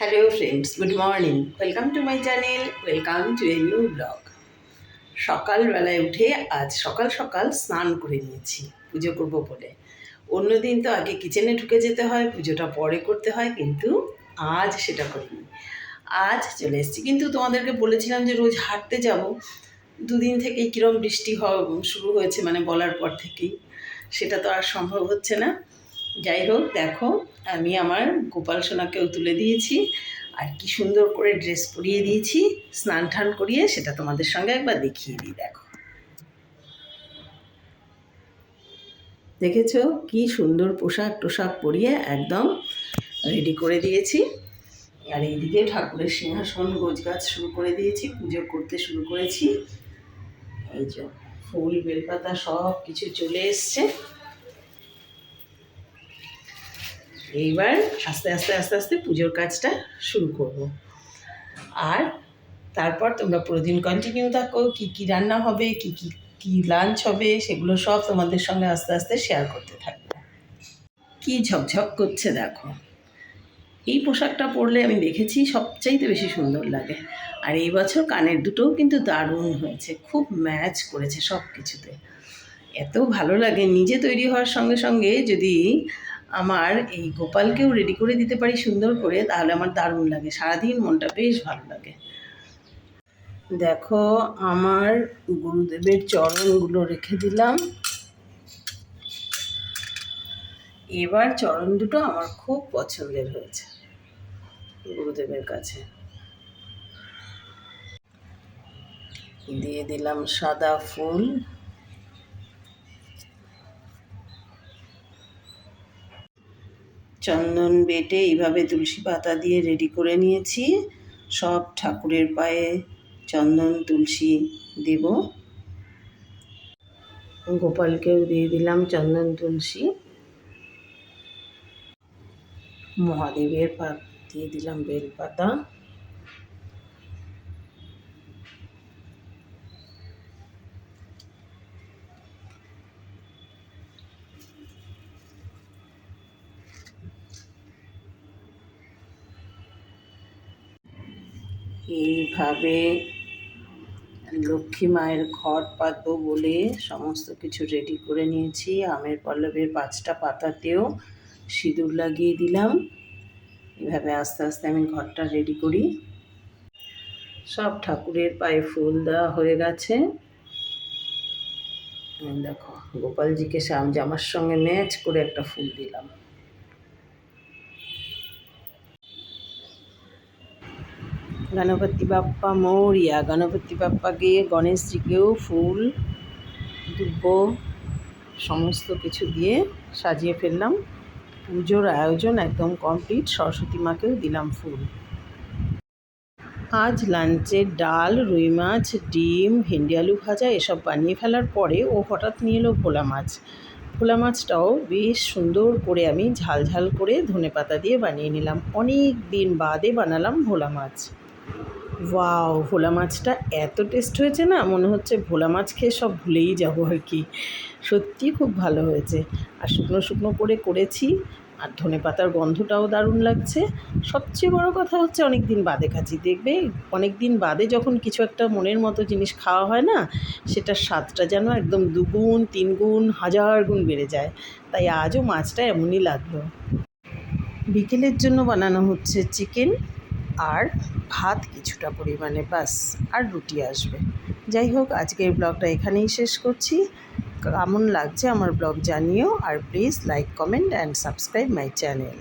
Hello friends good morning welcome to my channel welcome to a new blog সকালবেলায় উঠে আজ সকাল সকাল স্নান করে নিয়েছি, পুজো করব বলে। অন্যদিন তো আগে কিচেনে ঢুকে যেতে হয়, পুজোটা পরে করতে হয়, কিন্তু আজ সেটা করিনি। আজ চলে এসেছি। কিন্তু তোমাদেরকে বলেছিলাম যে রোজ হাঁটতে যাব। দুদিন থেকেই কীরম বৃষ্টি হওয়া শুরু হয়েছে মানে বলার পর থেকেই। সেটা তো আর সম্ভব হচ্ছে না। যাই হোক, দেখো, আমি আমার গোপাল সোনাকেও তুলে দিয়েছি। আর কি সুন্দর করে ড্রেস পরিয়ে দিয়েছি, স্নান টান করিয়ে সেটা তোমাদের সঙ্গে একবার দেখিয়ে দিই, দেখো। দেখেছ? কি সুন্দর পোশাক টোশাক পরিয়ে একদম রেডি করে দিয়েছি। আর এইদিকে ঠাকুরের সিংহাসন, গোছগাছ শুরু করে দিয়েছি, পুজো করতে শুরু করেছি। এই যে ফুল, বেলপাতা সব কিছু চলে এসছে। এইবার আস্তে আস্তে আস্তে আস্তে পুজোর কাজটা শুরু করব। আর তারপর তোমরা প্রতিদিন কন্টিনিউ থাকো, কী কী রান্না হবে, কী কী কী লাঞ্চ হবে, সেগুলো সব তোমাদের সঙ্গে আস্তে আস্তে শেয়ার করতে থাকব। কি ঝকঝক করছে দেখো। এই পোশাকটা পরলে আমি দেখেছি সবচাইতে বেশি সুন্দর লাগে। আর এই বছর কানের দুটোও কিন্তু দারুণ হয়েছে, খুব ম্যাচ করেছে সব কিছুতে এত ভালো লাগে, নিজে তৈরি হওয়ার সঙ্গে সঙ্গে যদি আমার এই গোপালকেও রেডি করে দিতে পারি সুন্দর করে, তাহলে আমার দারুণ লাগে। সারাদিন মনটা বেশ ভালো লাগে। দেখো, আমার গুরুদেবের চরণগুলো রেখে দিলাম। এবার চরণ দুটো আমার খুব পছন্দের হয়েছে গুরুদেবের কাছে। দিয়ে দিলাম সাদা ফুল। চন্দন বেটে এইভাবে তুলসী পাতা দিয়ে রেডি করে নিয়েছি। সব ঠাকুরের পায়ে চন্দন, তুলসী দেব। গোপালকেও দিয়ে দিলাম চন্দন, তুলসী। মহাদেবের পা দিয়ে দিলাম বেলপাতা। এইভাবে লক্ষ্মী মায়ের ঘট পাতবো বলে সমস্ত কিছু রেডি করে নিয়েছি। আমের পল্লবের পাঁচটা পাতাতেও সিঁদুর লাগিয়ে দিলাম। এভাবে আস্তে আস্তে আমি ঘরটা রেডি করি। সব ঠাকুরের পায়ে ফুল দেওয়া হয়ে গেছে। দেখো, গোপালজিকে জামার সঙ্গে ম্যাচ করে একটা ফুল দিলাম। গণপতি বাপ্পা মৌরিয়া। গণপতি বাপ্পাকে গণেশজিকেও ফুল, দুব্ব, সমস্ত কিছু দিয়ে সাজিয়ে ফেললাম। পুজোর আয়োজন একদম কমপ্লিট, সরস্বতী মাকেও দিলাম ফুল। আজ লাঞ্চে ডাল, রুই মাছ, ডিম, ভেন্ডি, আলু ভাজা এসব বানিয়ে ফেলার পরে ও হঠাৎ নিয়ে এলো ভোলা মাছ। ভোলা মাছটাও বেশ সুন্দর করে আমি ঝাল ঝাল করে ধনে পাতা দিয়ে বানিয়ে নিলাম। অনেক দিন বাদে বানালাম ভোলা মাছ। ওয়াও, ভোলা মাছটা এত টেস্ট হয়েছে না? মনে হচ্ছে ভোলা মাছ খেয়ে সব ভুলেই যাব আর কি। সত্যি খুব ভালো হয়েছে। আর শুকনো শুকনো করে করেছি, আর ধনে পাতার গন্ধটাও দারুণ লাগছে। সবচেয়ে বড় কথা হচ্ছে অনেক দিন বাদে খাচ্ছি। দেখবে অনেক দিন বাদে যখন কিছু একটা মনের মতো জিনিস খাওয়া হয় না, সেটার স্বাদটা যেন একদম দুগুণ, তিনগুণ, হাজার গুণ বেড়ে যায়। তাই আজও মাছটা এমনই লাগল। বিকেলের জন্য বানানো হচ্ছে চিকেন। আর ভাত কিছুটা পরিমাণে বাস আর রুটি আসবে। যাই হোক, আজকের ব্লগটা এখানেই শেষ করছি। কেমন লাগছে আমার ব্লগ জানিও, আর please like, comment, and subscribe my channel.